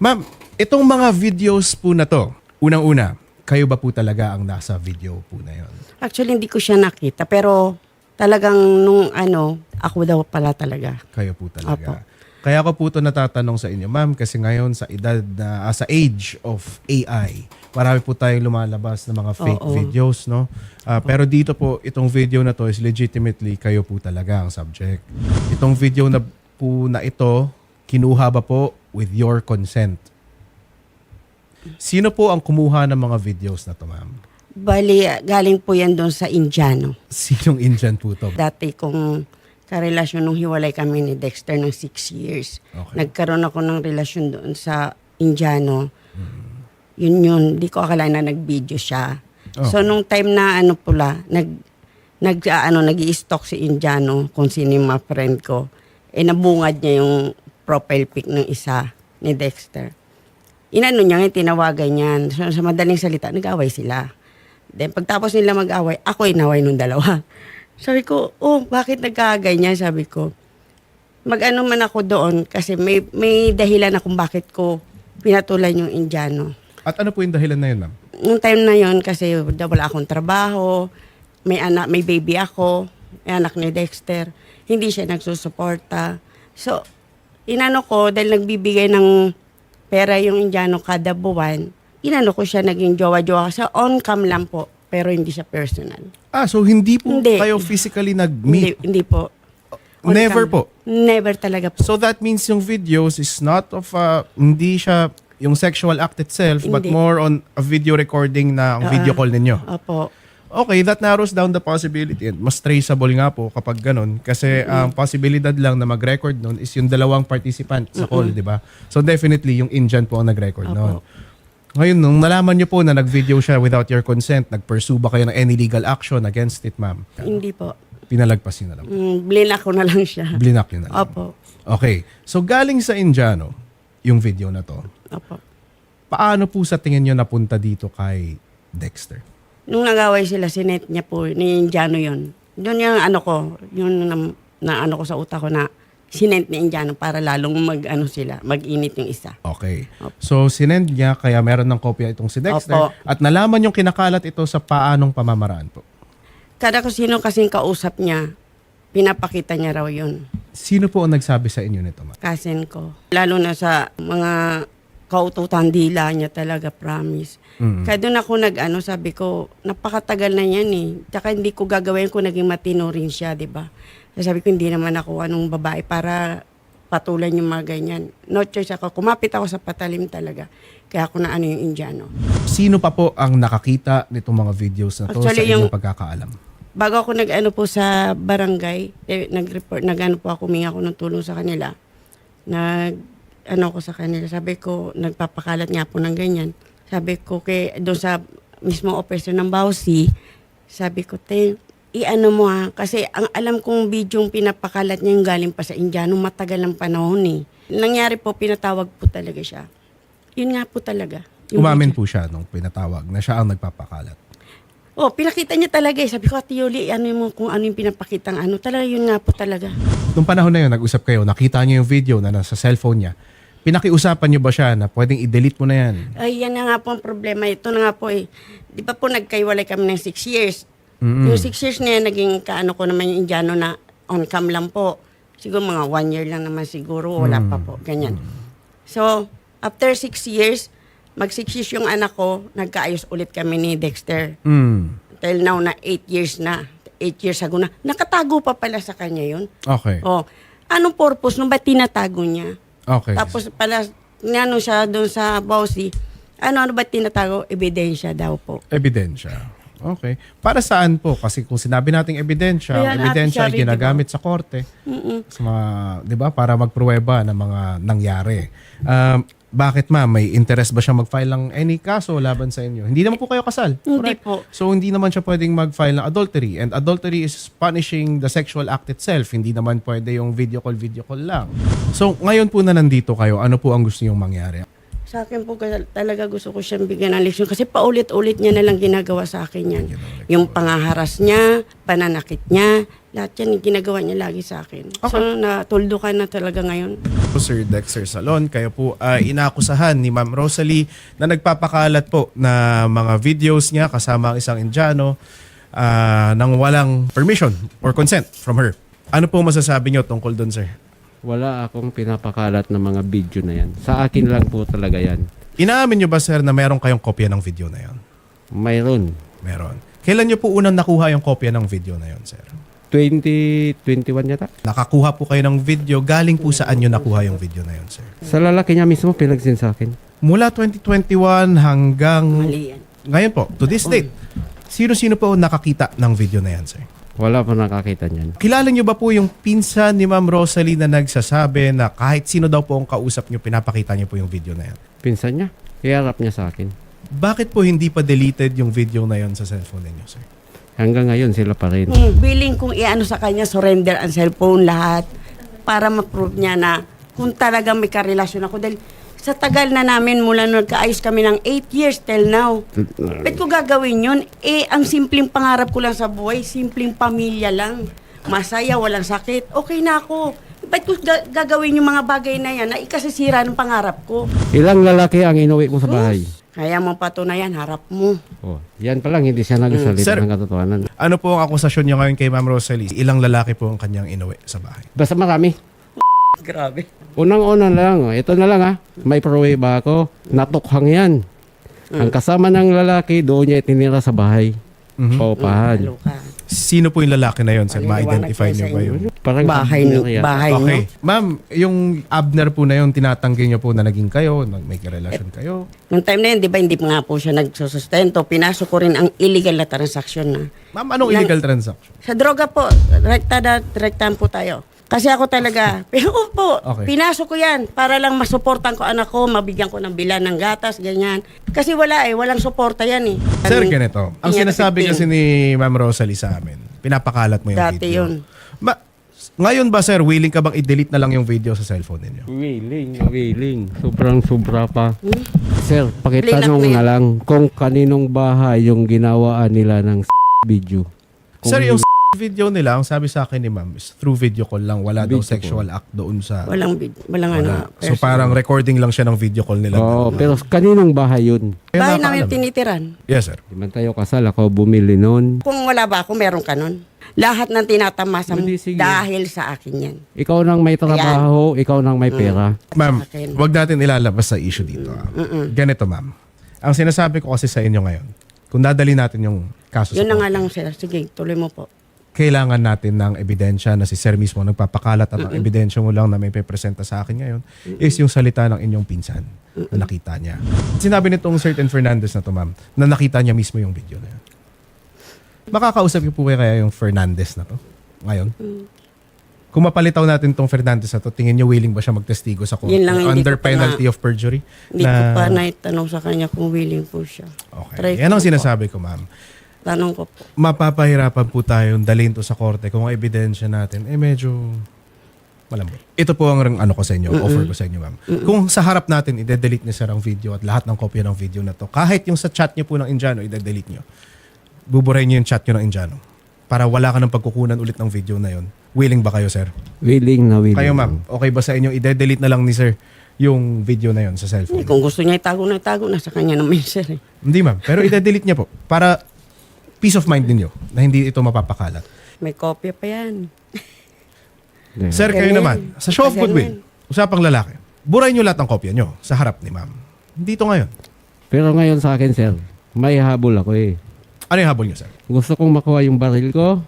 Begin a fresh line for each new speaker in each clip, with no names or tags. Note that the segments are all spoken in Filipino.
Ma'am, itong mga videos po na to, unang-una, kayo ba po talaga ang nasa video po na yon?
Actually, hindi ko siya nakita. Pero talagang nung ano, ako daw pala talaga.
Kayo po talaga.
Apo.
Kaya ko po ito natatanong sa inyo, ma'am, kasi ngayon sa edad na, ah, sa age of AI, marami po tayong lumalabas na mga fake
Oo.
videos, no? Ah, pero dito po, itong video na to is legitimately kayo po talaga ang subject. Itong video na po na ito, kinuha ba po with your consent? Sino po ang kumuha ng mga videos na to, ma'am?
Bali, galing po yan doon sa Indiano.
Sinong Indian po to?
Dati kong karelasyon nung hiwalay kami ni Dexter ng six years.
Okay.
Nagkaroon ako ng relasyon doon sa Indiano. Yun yun, di ko akala na nag-video siya. So
Okay.
nung time na ano pula, nag nag ah, ano nag stalk si Indiano kung sino yung mga friend ko. Eh nabungad niya yung profile pic ng isa ni Dexter. Inano niya, ngayon, tinawagan niyan. So, sa madaling salita, nag-away sila. Then pagtapos nila mag-away, ako inaway nung dalawa. Sabi ko, oh, bakit nagkaganyan? Sabi ko, mag-ano man ako doon kasi may, may dahilan akong bakit ko pinatulan yung Indiano.
At ano po yung dahilan na yun, ma'am?
Nung time na yon kasi wala akong trabaho, may anak, may baby ako, may anak ni Dexter, hindi siya nagsusuporta. So, inano ko, dahil nagbibigay ng pera yung Indiano kada buwan, inano ko siya naging jowa-jowa sa on-cam lang po, pero hindi siya personal.
Ah, so hindi po
Hindi.
kayo physically
Hindi,
nag-meet?
hindi po.
Never
On-cam.
po?
Never talaga po.
So that means yung videos is not of a, hindi siya yung sexual act itself, but
Hindi.
more on a video recording na ang video
Ah.
call ninyo.
Opo.
Okay, that narrows down the possibility. And mas traceable nga po kapag ganun. Kasi ang posibilidad lang na mag-record nun is yung dalawang participant sa call, di ba? So definitely, yung Indian po ang nag-record nun. Ngayon, nung nalaman nyo po na nag-video siya without your consent, nag-pursue ba kayo ng any legal action against it, ma'am?
Hindi po.
Pinalagpas nyo na lang.
Mm, blinak ko na lang siya.
Blinak nyo na lang.
Opo.
Okay. So galing sa Indiano, yung video na to,
Opo.
paano po sa tingin nyo napunta dito kay Dexter?
Nung nag-away sila, sinet niya po, ni Indiano yun. Doon yung ano ko, yun na, na ano ko sa utak ko na sinent ni Indiano para lalong mag-ano sila, mag-init yung isa.
Okay.
Opo.
So sinend niya, kaya meron ng kopya itong si Dexter.
Opo.
At nalaman yung kinakalat ito sa paanong pamamaraan po.
Kada ko sino kasing kausap niya, pinapakita niya raw yun.
Sino po ang nagsabi sa inyo nito, ma'am?
Cousin ko. Lalo na sa mga kaututan dila niya talaga, promise.
Mm.
Kaya doon ako nag-ano, sabi ko, napakatagal na yan eh. Tsaka hindi ko gagawin kung naging matino rin siya, di ba? Sabi ko, hindi naman ako anong babae para patulan yung mga ganyan. No choice ako. Kumapit ako sa patalim talaga. Kaya ako na ano yung Indiano.
Sino pa po ang nakakita nitong mga videos na to
Actually,
sa inyong
yung-
pagkakaalam?
Bago ako nag-ano po sa barangay, eh, nag-report, nag-ano po ako, humingi ako ng tulong sa kanila. Nag, ano ko sa kanila, sabi ko, nagpapakalat nga po ng ganyan. Sabi ko, kay, doon sa mismo officer ng Bausi, sabi ko, te, i-ano mo ha, kasi ang alam kong video yung pinapakalat niya yung galing pa sa Indiano, matagal ng panahon eh. Nangyari po, pinatawag po talaga siya. Yun nga po talaga. Yung
Umamin
video.
po siya nung pinatawag na siya ang nagpapakalat.
Oh, pinakita niya talaga eh. Sabi ko, Ate Yuli, ano mo kung ano yung pinapakitang ano. Talaga yun nga po talaga.
Nung panahon na yun, nag-usap kayo, nakita niyo yung video na nasa cellphone niya. Pinakiusapan niyo ba siya na pwedeng i-delete mo na yan?
Ay, yan na nga po ang problema. Ito na nga po eh. Di ba po nagkaiwalay kami ng six years?
Mm-mm.
Yung six years na yan, naging kaano ko naman yung Indiano na on cam lang po. Siguro mga one year lang naman siguro. Wala pa po. Ganyan. So, after six years, mag six years yung anak ko, nagkaayos ulit kami ni Dexter.
Mm.
Till now na eight years na. Eight years ago na. Nakatago pa pala sa kanya yun.
Okay.
Oh, anong purpose nung ba't tinatago niya?
Okay.
Tapos pala, ano siya doon sa bossy, ano, ano ba't tinatago? Ebidensya daw po.
Ebidensya. Okay. Para saan po? Kasi kung sinabi nating ebidensya,
Kaya
ang ebidensya ay ginagamit sa korte
Mm-mm.
sa mga, 'di ba, para magpruweba ng mga nangyari. Um, bakit ma may interest ba siya mag-file ng any kaso laban sa inyo? Hindi naman po kayo kasal.
Hindi
correct?
po.
So hindi naman siya pwedeng mag-file ng adultery and adultery is punishing the sexual act itself. Hindi naman pwede yung video call video call lang. So ngayon po na nandito kayo, ano po ang gusto niyong mangyari?
Sa akin po kasi talaga gusto ko siyang bigyan ng leksyon kasi paulit-ulit niya na lang ginagawa sa akin yan. Yung pangaharas niya, pananakit niya, lahat yan ginagawa niya lagi sa akin. So natuldukan na talaga ngayon.
po Sir Dexter Salon, kayo po ay inakusahan ni Ma'am Rosalie na nagpapakalat po na mga videos niya kasama ang isang Indiano ah, nang walang permission or consent from her. Ano po masasabi niyo tungkol doon, sir?
Wala akong pinapakalat ng mga video na yan. Sa akin lang po talaga yan.
Inaamin niyo ba, sir, na meron kayong kopya ng video na yon?
Mayroon.
Meron. Kailan niyo po unang nakuha yung kopya ng video na yon, sir?
2021 yata.
Nakakuha po kayo ng video, galing po saan niyo nakuha yung video na yon, sir?
Sa lalaki niya mismo pinagsin sa akin.
Mula 2021 hanggang
Mali yan.
ngayon po, to this date, sino-sino po nakakita ng video na yan, sir?
Wala pa nakakita niyan.
Kilala niyo ba po yung pinsan ni Ma'am Rosalie na nagsasabi na kahit sino daw po ang kausap niyo, pinapakita niyo po yung video na yan?
Pinsan niya. Iharap niya sa akin.
Bakit po hindi pa deleted yung video na yon sa cellphone ninyo, sir?
Hanggang ngayon sila pa rin.
Hmm, billing kong iano sa kanya, surrender ang cellphone, lahat. Para ma-prove niya na kung talagang may karelasyon ako. Dahil sa tagal na namin mula nung nagkaayos kami ng 8 years till now. Ba't ko gagawin yun? Eh, ang simpleng pangarap ko lang sa buhay, simpleng pamilya lang. Masaya, walang sakit. Okay na ako. Ba't ko ga- gagawin yung mga bagay na yan na ikasisira ng pangarap ko?
Ilang lalaki ang inuwi mo sa bahay?
Kaya mo patunayan, harap mo.
Oh, yan pa lang hindi siya nagsalita
Sir.
ng katotohanan.
Ano po ang akusasyon niyo ngayon kay Ma'am Rosalie? Ilang lalaki po ang kanyang inuwi sa bahay?
Basta marami.
Grabe.
Unang-una lang, oh, ito na lang ha. May pruweba ako. Natukhang yan. Ang kasama ng lalaki, doon niya itinira sa bahay.
Mhm.
Paupahan.
Ka.
Sino po yung lalaki na yon, sir?
Paliliwanag
Ma-identify
ko
niyo
sa
ba
inyo.
yun?
Parang
Bahay, ni,
niya,
bahay
Okay.
niyo.
Ma'am, yung Abner po na yun, tinatanggi niyo po na naging kayo, nag- may relasyon kayo.
Nung time na yun, di ba, hindi pa nga po siya nagsusustento. Pinasok ko rin ang illegal na transaksyon na.
Ma'am, anong
Lang-
illegal transaction?
Sa droga po, rekta na, rektahan po tayo. Kasi ako talaga, pero po,
Okay.
pinasok ko yan para lang masuportan ko anak ko, mabigyan ko ng bilan ng gatas, ganyan. Kasi wala eh, walang suporta yan eh.
Sir,
Ano,
ganito. Ang sinasabi
15.
kasi ni Ma'am Rosalie sa amin, pinapakalat mo yung
Dati
video.
yun.
Ma- ngayon ba, sir, willing ka bang i-delete na lang yung video sa cellphone ninyo?
Willing, willing. Sobrang sobra pa.
Hmm?
Sir, pakitanong
Blinak na
na lang kung kaninong bahay yung ginawaan nila ng video. Kung
Sir, yung video nila, ang sabi sa akin ni Ma'am, is through video call lang. Wala daw
Video
sexual act doon sa...
Walang, vid- walang
Wala.
ano.
So
person.
parang recording lang siya ng video call nila.
Oo, pero kaninong bahay yun?
Kaya
Bahay namin tinitiran.
Yes, sir.
Di man tayo kasal, ako bumili noon.
Kung wala ba ako, meron ka nun. Lahat ng tinatamasa mo
Hindi, sige.
dahil sa akin yan.
Ikaw nang may trabaho, ikaw nang may pera.
Ma'am,
akin.
wag natin ilalabas sa issue dito. ah. Ganito, ma'am. Ang sinasabi ko kasi sa inyo ngayon, kung dadali natin yung kaso sa
Yun na nga lang sir. Sige, tuloy mo po.
Kailangan natin ng ebidensya na si sir mismo nagpapakalat at ang ebidensya mo lang na may pepresenta sa akin ngayon is yung salita ng inyong pinsan na nakita niya. Sinabi nitong certain Fernandez na to, ma'am, na nakita niya mismo yung video na yun. Makakausap niyo po kaya yung Fernandez na to ngayon? Kung mapalitaw natin tong Fernandez na to, tingin niyo willing ba siya magtestigo sa court
Yun lang, hindi
under
ko pa
penalty of perjury?
Hindi ko pa naitanong sa kanya kung willing po siya.
Okay.
Try
Yan ang sinasabi ko, ma'am.
Tanong ko po.
mapapahirapan po tayong dalhin to sa korte kung ang ebidensya natin, eh medyo malambot. Ito po ang ano ko sa inyo, offer ko sa inyo, ma'am. Kung sa harap natin, i-delete niyo sir ang video at lahat ng kopya ng video na to, kahit yung sa chat niyo po ng Indiano, i-delete niyo. Buburahin niyo yung chat niyo ng Indiano. Para wala ka ng pagkukunan ulit ng video na yon. Willing ba kayo, sir?
Willing na willing.
Kayo, ma'am. Okay ba sa inyo, i-delete na lang ni sir yung video na yon sa
Hindi,
cellphone?
kung gusto niya itago na itago na sa kanya naman sir. eh.
Hindi, ma'am. Pero i-delete niya po para peace of mind ninyo na hindi ito mapapakalat.
May kopya pa yan.
Sir, kayo
Ganun.
naman, sa show of
Ganun.
goodwill, usapang lalaki, buray nyo lahat ng kopya nyo sa harap ni ma'am. Dito ngayon.
Pero ngayon sa akin, sir, may habol ako eh.
Ano yung habol nyo, sir?
Gusto kong makuha yung baril ko,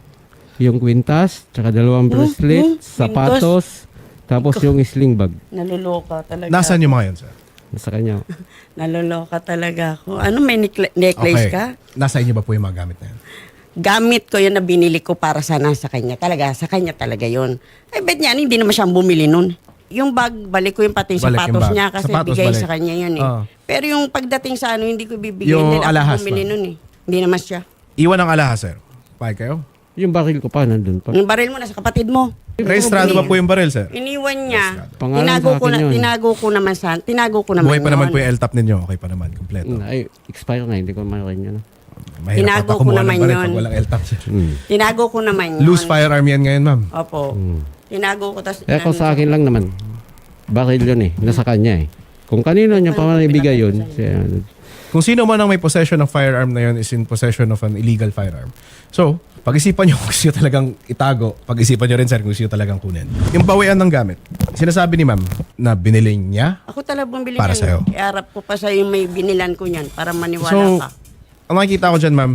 yung kwintas, tsaka dalawang bracelet,
hmm,
sapatos, tapos yung sling bag
Naluloka talaga.
Nasaan yung mga yun, sir?
Sa kanya.
Naluloka talaga ako. Ano, may necla- necklace ka?
Nasa inyo ba po yung mga gamit na yun?
Gamit ko yun na binili ko para sana sa kanya. Talaga, sa kanya talaga yun. Ay, bet niya, hindi naman siyang bumili nun. Yung bag, balik ko yung pati yung
Balik yung
sapatos
bag.
niya kasi
Sapatos,
bigay
balik.
sa kanya yun eh.
Oo.
Pero yung pagdating sa ano, hindi ko bibigay.
Yung
na ako
alahas
bumili
ba?
nun eh. Hindi naman siya.
Iwan ang alahas, sir. Pahig kayo?
Yung baril ko pa nandun pa.
Yung baril mo nasa kapatid mo.
Rehistrado ba po yung baril, sir?
Iniwan niya.
Pangalan
Tinago
sa
ko
akin
na,
yun.
tinago ko naman sa, tinago ko naman
Buhay pa naman
yun.
po yung LTAP ninyo. Okay pa naman, kompleto.
Mm, Ay, expire na, hindi ko marin yun.
Mahirap
Tinago
pa
ko
kumuha ng
naman
baril
yun.
pag walang LTAP, sir.
Mm.
Tinago ko naman yun.
Loose firearm yan ngayon, ma'am.
Opo.
Mm.
Tinago ko. Tas,
Eh kung sa akin lang naman, baril yun eh, nasa kanya eh. Kung kanino niya pa ibigay yun, siya,
Kung sino man ang may possession ng firearm na yun is in possession of an illegal firearm. So, pag-isipan nyo kung nyo talagang itago, pag-isipan nyo rin sir kung nyo talagang kunin. Yung bawian ng gamit, sinasabi ni ma'am na binili niya.
Ako talaga bumili
Para
niyan.
sa'yo.
Iarap ko pa sa yung may binilan ko niyan para maniwala
So,
ka.
ang nakikita ko dyan ma'am,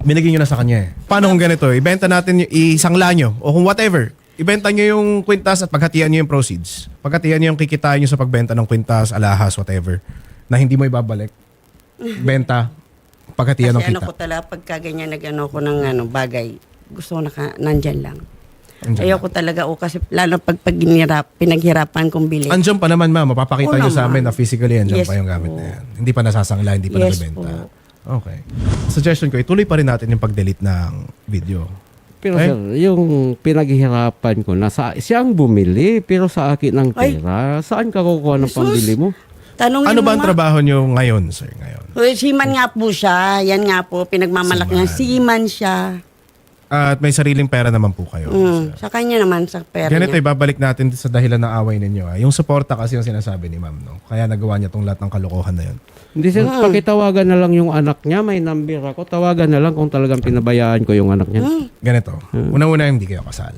binigay nyo na sa kanya eh. Paano kung ganito, ibenta natin, y- isangla nyo, o kung whatever, ibenta nyo yung kwintas at paghatian nyo yung proceeds. Paghatian nyo yung kikitain nyo sa pagbenta ng kwintas, alahas, whatever, na hindi mo ibabalik. Benta, ng
Kasi ano
kita.
ko talaga pagka ganyan nag-ano ko ng ano, bagay, gusto ko naka, nandyan lang.
Andyan
Ayoko talaga o kasi lalo pag, pag ginirap, pinaghirapan kong bili.
Andiyan pa naman ma'am, mapapakita
Oo
nyo sa amin
naman.
na physically andiyan
Yes
pa yung gamit
po.
na yan. Hindi pa nasasangla, hindi pa
Yes
nabibenta.
po.
Okay. Suggestion ko, ituloy pa rin natin yung pag-delete ng video.
Pero
Eh?
sir, yung pinaghihirapan ko, nasa, siya ang bumili, pero sa akin ang
Ay.
pera. Saan ka kukuha ng
Jesus.
pambili mo?
Tanongin
Ano ba ang
ma.
trabaho nyo ngayon, sir, ngayon?
Seaman nga po siya. Yan nga po, pinagmamalaki niya. Seaman siya.
At may sariling pera naman po kayo.
Mm, sa kanya naman, sa pera
Ganito,
niya.
ibabalik natin sa dahilan ng away ninyo. Ah. Yung suporta kasi yung sinasabi ni ma'am. No? Kaya nagawa niya tong lahat ng kalokohan na yun.
Hindi sir, pakitawagan na lang yung anak niya, may number ako, tawagan na lang kung talagang pinabayaan ko yung anak niya.
Ganito.
Hmm.
Unang-una, hindi kayo kasal.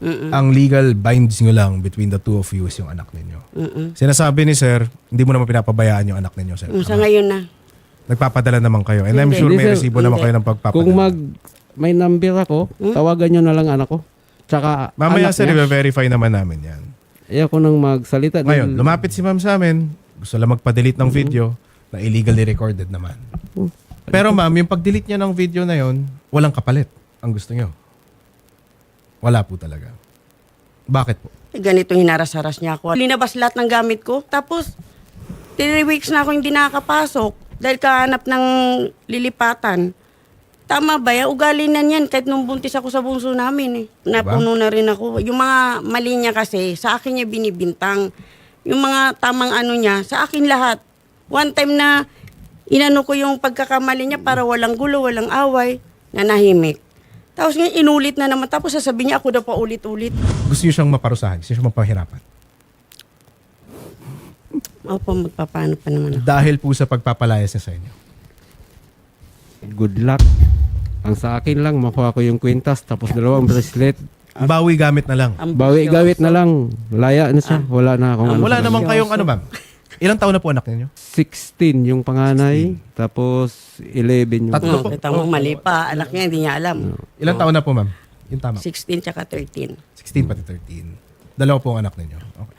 Ang legal binds nyo lang between the two of you is yung anak ninyo.
Mm-mm.
Sinasabi ni sir, hindi mo naman pinapabayaan yung anak ninyo, sir.
Mm, Sa ngayon na.
Nagpapadala naman kayo. And I'm
Hindi.
sure may
Hindi, sir.
resibo naman
Hindi.
kayo ng pagpapadala.
Kung mag, may number ako, tawagan nyo na lang anak ko. Tsaka
Mamaya
anak
sir,
niya.
i-verify naman namin yan.
Ayoko nang magsalita.
Ngayon,
dahil-
lumapit si ma'am sa amin. Gusto lang magpa-delete ng video na illegally recorded naman. Pero ma'am, yung pag-delete niya ng video na yon, walang kapalit. Ang gusto niyo. Wala po talaga. Bakit po?
Eh, Ganito hinaras-haras niya ako. Linabas lahat ng gamit ko. Tapos, 3 weeks na ako hindi nakakapasok dahil kahanap ng lilipatan. Tama ba yan? Ugali na niyan kahit nung buntis ako sa bunso namin eh. Napuno na rin ako. Yung mga mali niya kasi, sa akin niya binibintang. Yung mga tamang ano niya, sa akin lahat. One time na inano ko yung pagkakamali niya para walang gulo, walang away, nanahimik. Tapos ngayon inulit na naman. Tapos sasabihin niya ako daw pa ulit-ulit.
Gusto niyo siyang maparusahan. Gusto niyo siyang mapahirapan.
Opo, magpapaano pa naman ako.
Dahil po sa pagpapalayas niya sa inyo.
Good luck. Ang sa akin lang, makuha ko yung kwintas, tapos dalawang bracelet.
Bawi gamit na lang.
Ang
Bawi gawit na lang. Laya na siya. Wala na akong ano.
Wala
sa
naman kayong ano ma'am. Ilang taon na po anak ninyo?
16 yung panganay, tapos 11 yung
Tatlo po.
kita mo, mali pa. Anak niya, hindi niya alam.
Ilang taon na po ma'am? Yung tama.
16 tsaka 13.
16 pati 13. Dalawa po ang anak ninyo. Okay.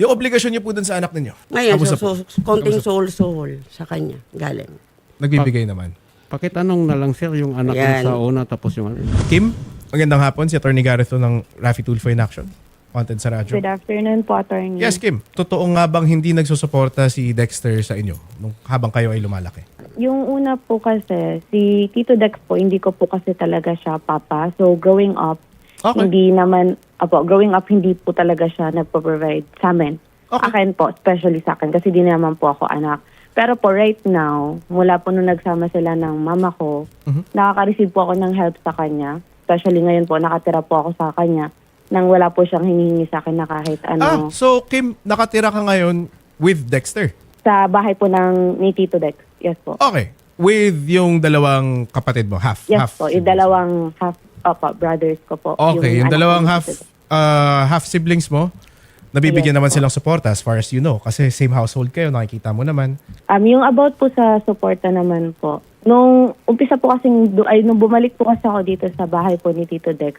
Yung obligasyon niyo po dun sa anak ninyo.
Ngayon,
Kamusta
so,
po?
so, konting soul-soul sa kanya. Galing.
Nagbibigay naman.
Pakitanong na lang sir yung anak niya
Ayan.
sa una tapos yung ano.
Kim, magandang hapon. Si Attorney Gareth to ng Rafi Tulfo in Action. Wanted sa radyo.
Good afternoon po, attorney.
Yes, Kim. Totoo nga bang hindi nagsusuporta si Dexter sa inyo nung habang kayo ay lumalaki?
Yung una po kasi, si Tito Dex po, hindi ko po kasi talaga siya papa. So, growing up,
Okay.
hindi naman, apo, growing up, hindi po talaga siya nagpo-provide sa amin.
Okay.
Akin po, especially sa akin, kasi di naman po ako anak. Pero po right now, mula po nung nagsama sila ng mama ko,
Mhm.
nakaka-receive po ako ng help sa kanya. Especially ngayon po, nakatira po ako sa kanya nang wala po siyang hinihingi sa akin na kahit
Ah,
ano.
so Kim, nakatira ka ngayon with Dexter.
Sa bahay po ng ni Tito Dex. Yes po.
Okay. With yung dalawang kapatid mo, half.
Yes
half
po, yung dalawang half, opo, brothers ko po.
Okay, yung,
anak
dalawang
ko,
half
Tito Dex.
uh, half siblings mo, nabibigyan
Yes
naman
po.
silang suporta as far as you know. Kasi same household kayo, nakikita mo naman.
Um, yung about po sa suporta naman po, nung umpisa po kasing, du- ay nung bumalik po kasi ako dito sa bahay po ni Tito Dex,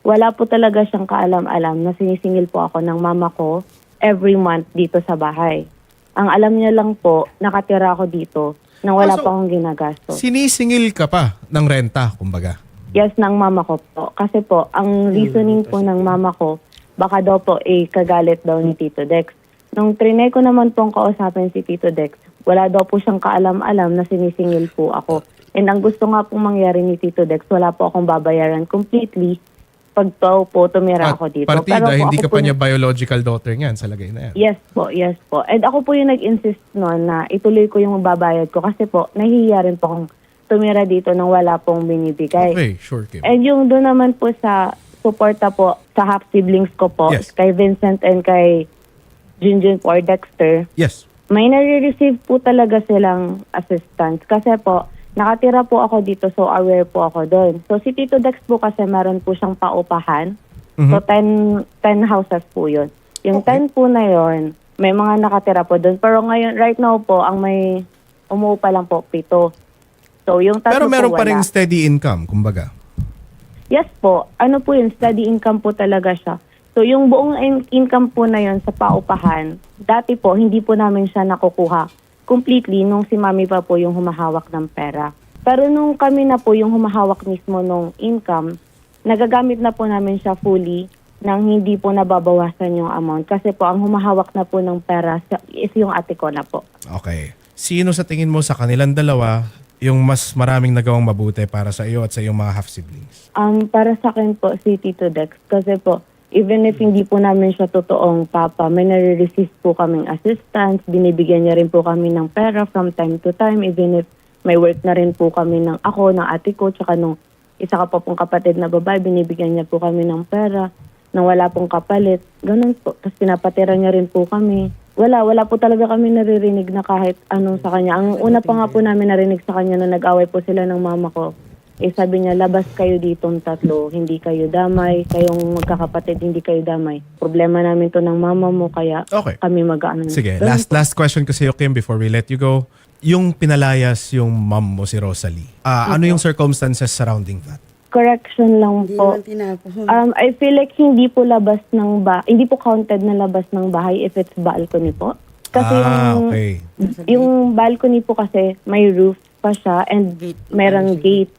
wala po talaga siyang kaalam-alam na sinisingil po ako ng mama ko every month dito sa bahay. Ang alam niya lang po, nakatira ako dito nang wala
Ah, so-
pa akong ginagastos.
Sinisingil ka pa ng renta, kumbaga.
Yes, ng mama ko po. Kasi po, ang reasoning po ng mama ko, baka daw po eh, kagalit daw ni Tito Dex. Nung trinay ko naman pong kausapin si Tito Dex, wala daw po siyang kaalam-alam na sinisingil po ako. And ang gusto nga pong mangyari ni Tito Dex, wala po akong babayaran completely pag to po tumira
At
ako dito.
partida,
po
hindi
ako
ka
po
pa niya biological daughter niyan sa lagay na yan.
Yes po, yes po. And ako po yung nag-insist noon na ituloy ko yung babayad ko kasi po, nahihiya rin po akong tumira dito nang wala pong binibigay.
Okay, sure, Kim.
And yung doon naman po sa suporta po sa half siblings ko po,
Yes.
kay Vincent and kay Junjun po or Dexter,
Yes.
may nare-receive po talaga silang assistance. Kasi po, nakatira po ako dito so aware po ako doon. So si Tito Dex po kasi meron po siyang paupahan.
Mhm.
So 10, 10 houses po yun. Yung 10 po na yun, may mga nakatira po doon. Pero ngayon, right now po, ang may umuupa lang po, pito. So yung tatlo
Pero meron
po
pa rin steady income, kumbaga.
Yes po. Ano po yun? Steady income po talaga siya. So yung buong in- income po na yun sa paupahan, dati po hindi po namin siya nakukuha completely nung si mami pa po yung humahawak ng pera. Pero nung kami na po yung humahawak mismo nung income, nagagamit na po namin siya fully nang hindi po nababawasan yung amount. Kasi po ang humahawak na po ng pera is yung ate ko na po.
Okay. Sino sa tingin mo sa kanilang dalawa yung mas maraming nagawang mabuti para sa iyo at sa iyong mga half-siblings?
Um, para sa akin po, si Tito Dex. Kasi po, even if hindi po namin siya totoong papa, may nare-receive po kaming assistance, binibigyan niya rin po kami ng pera from time to time, even if may work na rin po kami ng ako, ng ate ko, tsaka nung isa ka pa pong kapatid na babae, binibigyan niya po kami ng pera nang wala pong kapalit. Ganun po. Tapos pinapatira niya rin po kami. Wala, wala po talaga kami naririnig na kahit anong sa kanya. Ang una pa nga po namin narinig sa kanya na nag-away po sila ng mama ko, eh sabi niya, labas kayo ditong tatlo, hindi kayo damay, kayong magkakapatid, hindi kayo damay. Problema namin to ng mama mo, kaya
Okay.
kami mag-ano.
Sige,
Ganun
last
po.
last question ko sa iyo, Kim, before we let you go. Yung pinalayas yung mom mo, si Rosalie. Ah, ano yung circumstances surrounding that?
Correction lang
Hindi
po.
naman.
Um, I feel like hindi po labas ng ba hindi po counted na labas ng bahay if it's balcony po. Kasi
ah,
yung,
okay.
yung balcony po kasi may roof pa siya and
Gate.
meron gate.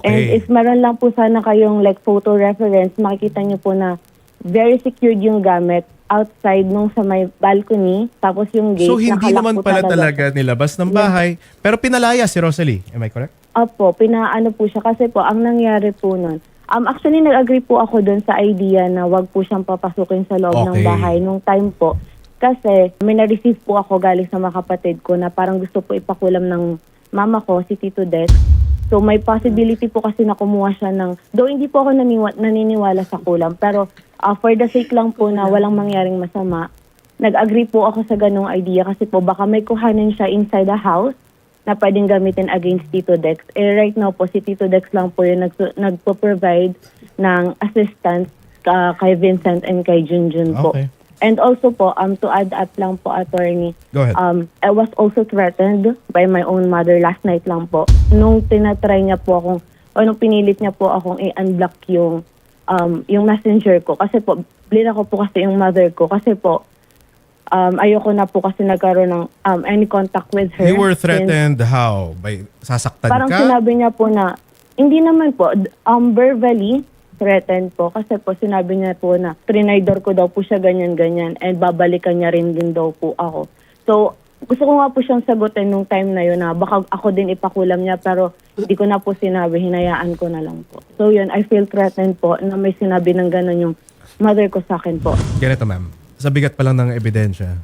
And
Okay.
if meron lang po sana kayong like photo reference, makikita niyo po na very secured yung gamit outside nung sa may balcony. Tapos yung gate,
So, hindi naman
po
pala talaga nilabas ng bahay, pero pinalaya si Rosalie. Am I correct?
Opo, pinaano po siya kasi po ang nangyari po nun. Um, actually, nag-agree po ako dun sa idea na wag po siyang papasukin sa loob ng
Okay.
bahay nung time po. Kasi may na-receive po ako galing sa mga kapatid ko na parang gusto po ipakulam ng mama ko, si Tito Des. So may possibility po kasi na kumuha siya ng, though hindi po ako naniwa, naniniwala sa kulam, pero uh, for the sake lang po na walang mangyaring masama, nag-agree po ako sa ganong idea kasi po baka may kuhanin siya inside the house na pwedeng gamitin against Tito Dex. Eh, right now po, si Tito Dex lang po yung nag- nagpo-provide ng assistance ka- kay Vincent and kay Junjun po.
Okay.
And also po, um, to add up lang po, attorney,
Go ahead.
um, I was also threatened by my own mother last night lang po. Nung tinatry niya po akong, o nung pinilit niya po akong i-unblock yung, um, yung messenger ko. Kasi po, blina ko po kasi yung mother ko. Kasi po, um, ayoko na po kasi nagkaroon ng um, any contact with her.
you were
Since-
threatened how? By sasaktan
Parang
ka?
sinabi niya po na, hindi naman po, um, verbally, threatened po. Kasi po sinabi niya po na, trinidor ko daw po siya ganyan-ganyan and babalikan niya rin din daw po ako. So, gusto ko nga po siyang sagutin nung time na yun na baka ako din ipakulam niya pero hindi ko na po sinabi, hinayaan ko na lang po. So yun, I feel threatened po na may sinabi ng gano'n yung mother ko sa akin po.
Ganito ma'am, sa bigat pa lang ng ebidensya,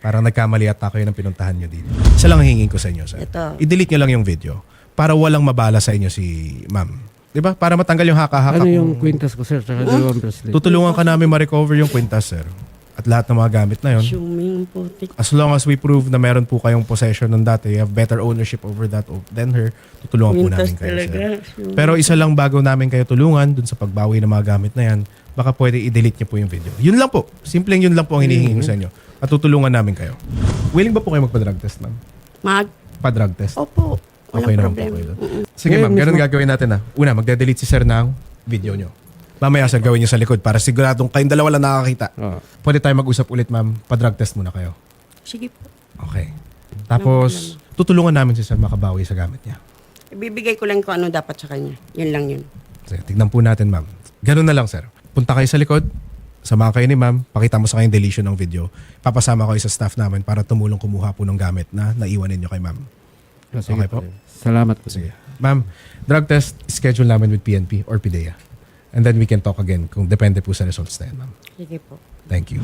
parang nagkamali ata kayo ng pinuntahan nyo dito. Isa lang ang hingin ko sa inyo, sir.
Ito.
I-delete nyo lang yung video para walang mabala sa inyo si ma'am. Di ba? Para matanggal yung haka-haka.
Ano yung
kung-
kwintas ko, sir? Tsaka dalawang bracelet.
Tutulungan ka namin ma-recover yung kwintas, sir. At lahat ng mga gamit na yon.
Assuming.
As long as we prove na meron po kayong possession ng dati, you have better ownership over that o- than her, tutulungan po
Mintas
namin kayo,
talaga.
sir.
Assuming.
Pero isa lang bago namin kayo tulungan dun sa pagbawi ng mga gamit na yan, baka pwede i-delete niyo po yung video. Yun lang po. Simpleng yun lang po ang hinihingi ko sa inyo. At tutulungan namin kayo. Willing ba po kayo magpa-drug test, ma'am?
Mag,
Pa-drug test?
opo. Walang
Okay naman po
problema.
kayo. doon. Sige ma'am, ganun
mismo.
gagawin natin na. Una, magde-delete si sir ng video nyo. Mamaya sir, gawin nyo sa likod para siguradong kayong dalawa lang nakakita.
Oo.
Pwede tayo mag-usap ulit ma'am. Pa-drug test muna kayo.
Sige po.
Okay. Tapos, tutulungan namin si sir makabawi sa gamit niya.
Ibibigay ko lang kung ano dapat sa kanya. Yun lang yun.
Sige, tignan po natin ma'am. Ganun na lang sir. Punta kayo sa likod, samahan kayo ni ma'am, pakita mo sa kanya yung deletion ng video. Papasama ko sa staff namin para tumulong kumuha po ng gamit na naiwan ninyo kay ma'am.
Sige
Okay po.
Salamat po.
Sige. Ma'am, drug test schedule namin with PNP or PDEA. And then we can talk again kung depende po sa results na yan, ma'am.
Sige po.
Thank you.